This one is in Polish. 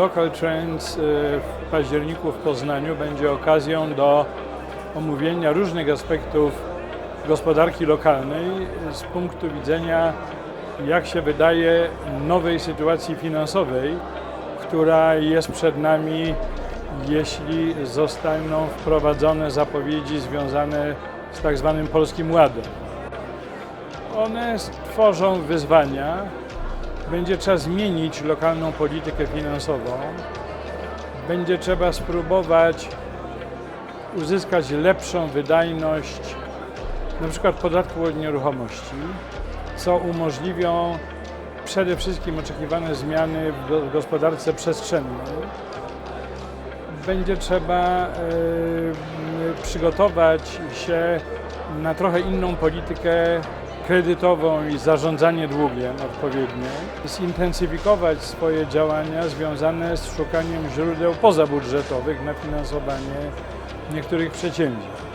Local Trends y, w październiku w Poznaniu będzie okazją do omówienia różnych aspektów gospodarki lokalnej z punktu widzenia, jak się wydaje, nowej sytuacji finansowej, która jest przed nami, jeśli zostaną wprowadzone zapowiedzi związane z tak zwanym Polskim Ładem. One stworzą wyzwania, będzie trzeba zmienić lokalną politykę finansową, będzie trzeba spróbować uzyskać lepszą wydajność na przykład podatku od nieruchomości, co umożliwią przede wszystkim oczekiwane zmiany w go- w gospodarce przestrzennej. Będzie trzeba e, przygotować się na trochę inną politykę kredytową i zarządzanie długiem odpowiednie, zintensyfikować swoje działania związane z szukaniem źródeł pozabudżetowych na finansowanie niektórych przedsięwzięć.